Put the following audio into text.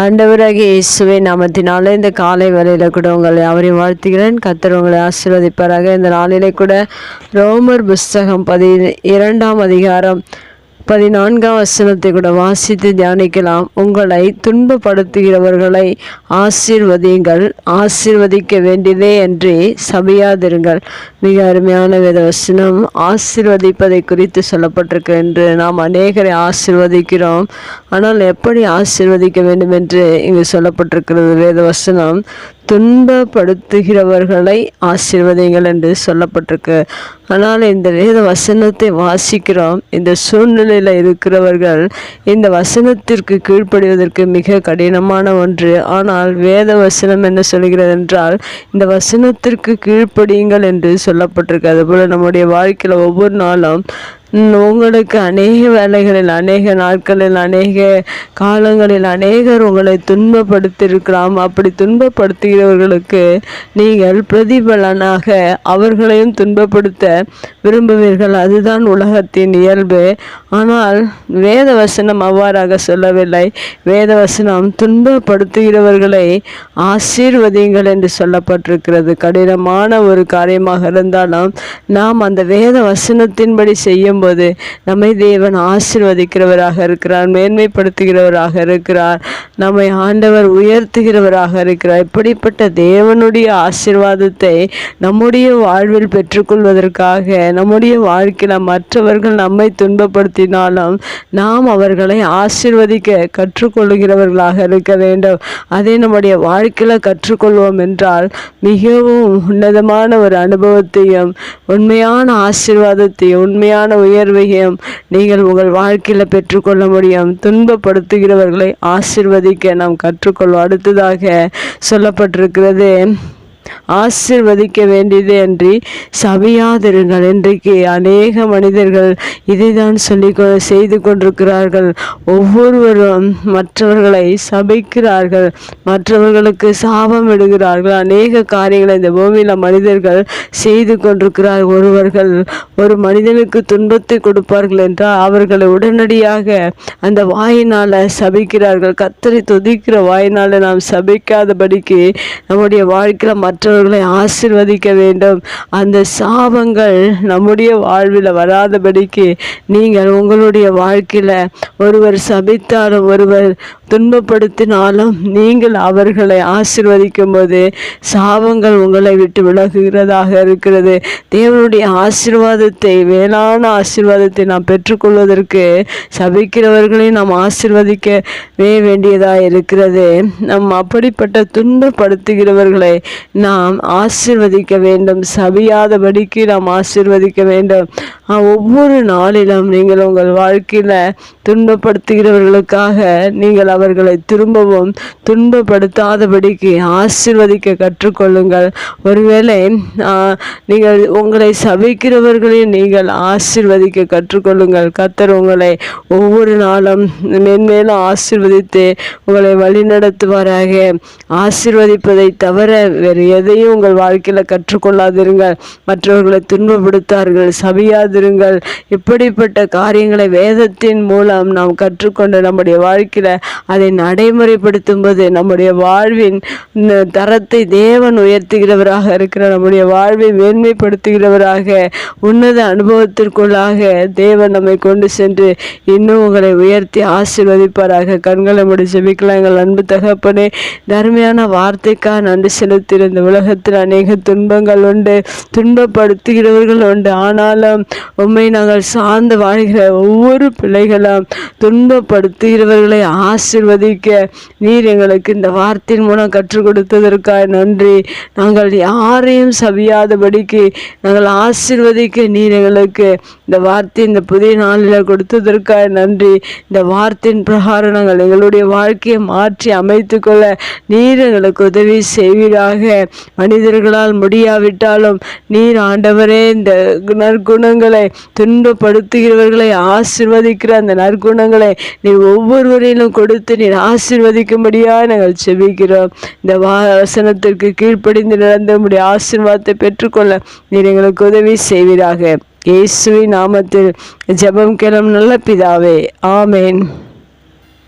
ஆண்டவராகிய இயேசுவை நாமத்தினாலே இந்த காலை வேலையில் கூட உங்களை அவரை வாழ்த்துகிறேன். கத்தர் உங்களை ஆசீர்வதிப்பாராக. இந்த நாளிலே கூட ரோமர் புஸ்தகம் பதி இரண்டாம் அதிகாரம் பதினான்காம் வசனத்தை கூட வாசித்து தியானிக்கலாம். உங்களை துன்பப்படுத்துகிறவர்களை ஆசீர்வதியுங்கள். ஆசீர்வதிக்க வேண்டியதே என்று சபையாதிருங்கள். மிக அருமையான வேத வசனம். ஆசீர்வதிப்பதை குறித்து சொல்லப்பட்டிருக்கு என்று நாம் அநேகரை ஆசீர்வதிக்கிறோம். ஆனால் எப்படி ஆசீர்வதிக்க வேண்டும் என்று இங்கு சொல்லப்பட்டிருக்கிறது வேத வசனம். துன்பப்படுத்துகிறவர்களை ஆசீர்வதிங்கள் என்று சொல்லப்பட்டிருக்கு. ஆனால் இந்த வேத வசனத்தை வாசிக்கிறோம். இந்த சூழ்நிலையில் இருக்கிறவர்கள் இந்த வசனத்திற்கு கீழ்ப்படிவதற்கு மிக கடினமான ஒன்று. ஆனால் வேத வசனம் என்ன சொல்கிறது என்றால் இந்த வசனத்திற்கு கீழ்ப்படியுங்கள் என்று சொல்லப்பட்டிருக்கு. அதுபோல் நம்முடைய வாழ்க்கையில் ஒவ்வொரு நாளும் உங்களுக்கு அநேக வேலைகளில் அநேக நாட்களில் அநேக காலங்களில் அநேகர் உங்களை துன்பப்படுத்தியிருக்கலாம். அப்படி துன்பப்படுத்துகிறவர்களுக்கு நீங்கள் பிரதிபலனாக அவர்களையும் துன்பப்படுத்த விரும்புவீர்கள். அதுதான் உலகத்தின் இயல்பு. ஆனால் வேத வசனம் அவ்வாறாக சொல்லவில்லை. வேத வசனம் துன்பப்படுத்துகிறவர்களை ஆசீர்வதிங்கள் என்று சொல்லப்பட்டிருக்கிறது. கடினமான ஒரு காரியமாக இருந்தாலும் நாம் அந்த வேத வசனத்தின்படி செய்யும் போது நம்மை தேவன் ஆசிர்வதிக்கிறவராக இருக்கிறார் மேன்மைப்படுத்துகிறவராக இருக்கிறார் நம்மை ஆண்டவர் உயர்த்துகிறவராக இருக்கிறார். இப்படிப்பட்ட தேவனுடைய ஆசிர்வாதத்தை நம்முடைய வாழ்வில் பெற்றுக்கொள்வதற்காக நம்முடைய வாழ்க்கையில் மற்றவர்கள் நம்மை துன்பப்படுத்தினாலும் நாம் அவர்களை ஆசிர்வதிக்க கற்றுக்கொள்கிறவர்களாக இருக்க வேண்டும். அதை நம்முடைய வாழ்க்கையில் கற்றுக்கொள்வோம் என்றால் மிகவும் உன்னதமான ஒரு அனுபவத்தையும் உண்மையான ஆசிர்வாதத்தையும் உண்மையான உயர்வையும் நீங்கள் உங்கள் வாழ்க்கையில் பெற்றுக்கொள்ள முடியும். துன்பப்படுத்துகிறவர்களை ஆசிர்வதிக்க நாம் கற்றுக்கொள்வோம். அடுத்ததாக சொல்லப்பட்டிருக்கிறது ஆசிர்வதிக்க வேண்டியது அன்றி சபியாதிருங்கள் இன்றைக்கு அநேக மனிதர்கள் இதை தான் சொல்லி செய்து கொண்டிருக்கிறார்கள். ஒவ்வொருவரும் மற்றவர்களை சபிக்கிறார்கள். மற்றவர்களுக்கு சாபம் இடுகிறார்கள் அநேக காரியங்களை இந்த பூமியில் மனிதர்கள் செய்து கொண்டிருக்கிறார். ஒருவர்கள் ஒரு மனிதனுக்கு துன்பத்தை கொடுப்பார்கள் என்றால் அவர்களை உடனடியாக அந்த வாயினால் சபிக்கிறார்கள். கத்தரை துதிக்கிற வாயினால் நாம் சபிக்காதபடிக்கு நம்முடைய வாழ்க்கையில் மற்றவர்களை ஆசிர்வதிக்க வேண்டும். அந்த சாபங்கள் நம்முடைய வாழ்வில் வராதபடிக்கு நீங்கள் உங்களுடைய வாழ்க்கையில் ஒருவர் சபித்தாலும் ஒருவர் துன்பப்படுத்தினாலும் நீங்கள் அவர்களை ஆசிர்வதிக்கும் போது சாபங்கள் உங்களை விட்டு விலகுகிறதாக இருக்கிறது. தேவனுடைய ஆசிர்வாதத்தை வேளாண் ஆசிர்வாதத்தை நாம் பெற்றுக்கொள்வதற்கு சபிக்கிறவர்களை நாம் ஆசிர்வதிக்கவே வேண்டியதாக இருக்கிறது. நம் அப்படிப்பட்ட துன்பப்படுத்துகிறவர்களை நாம் ஆசிர்வதிக்க வேண்டும். சபியாதபடிக்கு நாம் ஆசிர்வதிக்க வேண்டும். ஒவ்வொரு நாளிலும் நீங்கள் உங்கள் வாழ்க்கையில் துன்பப்படுத்துகிறவர்களுக்காக நீங்கள் அவர்களை திரும்பவும் துன்பப்படுத்தாதபடிக்கு ஆசிர்வதிக்க கற்றுக்கொள்ளுங்கள். ஒருவேளை நீங்கள் உங்களை சபிக்கிறவர்களையும் நீங்கள் ஆசிர்வதிக்க கற்றுக்கொள்ளுங்கள். கத்தர் உங்களை ஒவ்வொரு நாளும் மென்மேலும் ஆசிர்வதித்து உங்களை வழிநடத்துவாராக. ஆசிர்வதிப்பதை தவிர வேறு எதையும் உங்கள் வாழ்க்கையில் கற்றுக்கொள்ளாதிருங்கள். மற்றவர்களை துன்பப்படுத்தார்கள் சபியாதிருங்கள். இப்படிப்பட்ட காரியங்களை வேதத்தின் மூலம் நாம் கற்றுக்கொண்டு நம்முடைய வாழ்க்கையில் அதை நடைமுறைப்படுத்தும் போது நம்முடைய வாழ்வின் தரத்தை தேவன் உயர்த்துகிறவராக இருக்கிற நம்முடைய வாழ்வை மேன்மைப்படுத்துகிறவராக உன்னத அனுபவத்திற்குள்ளாக தேவன் நம்மை கொண்டு சென்று இன்னும் உங்களை உயர்த்தி ஆசிர்வதிப்பாராக. கண்களை முடி செபிக்கலாம் எங்கள் அன்பு தகப்பனே. தர்மையான வார்த்தைக்காக நன்றி செலுத்தியிருந்த உலகத்தில் அநேக துன்பங்கள் உண்டு துன்பப்படுத்துகிறவர்கள் உண்டு. ஆனாலும் உண்மை நாங்கள் சார்ந்து வாழ்கிற ஒவ்வொரு பிள்ளைகளும் துன்பப்படுத்துகிறவர்களை ஆசிர்வதிக்க நீர் எங்களுக்கு இந்த வார்த்தையின் மூலம் கற்றுக் கொடுத்ததற்காக நன்றி. நாங்கள் யாரையும் சவியாதபடிக்கு நாங்கள் ஆசிர்வதிக்க நீர் எங்களுக்கு இந்த வார்த்தை இந்த புதிய நாளில் கொடுத்ததற்காக நன்றி. இந்த வார்த்தையின் பிரகாரம் நாங்கள் எங்களுடைய வாழ்க்கையை மாற்றி அமைத்துக்கொள்ள நீர் எங்களுக்கு உதவி செய்வீராக. மனிதர்களால் முடியாவிட்டாலும் நீர் ஆண்டவரே இந்த நற்குணங்களை துன்பப்படுத்துகிறவர்களை ஆசிர்வதிக்கிற அந்த நற்குணங்களை நீ ஒவ்வொருவரையிலும் கொடுத்து நீர் ஆசிர்வதிக்கும்படியாக நாங்கள் செபிக்கிறோம். இந்த வசனத்திற்கு கீழ்ப்படிந்து நடந்த முடிய ஆசிர்வாதத்தை பெற்றுக்கொள்ள நீர் எங்களுக்கு உதவி செய்வீராக. இயேசுவின் நாமத்தில் ஜெபம் கிளம் நல்ல பிதாவே. ஆமேன்.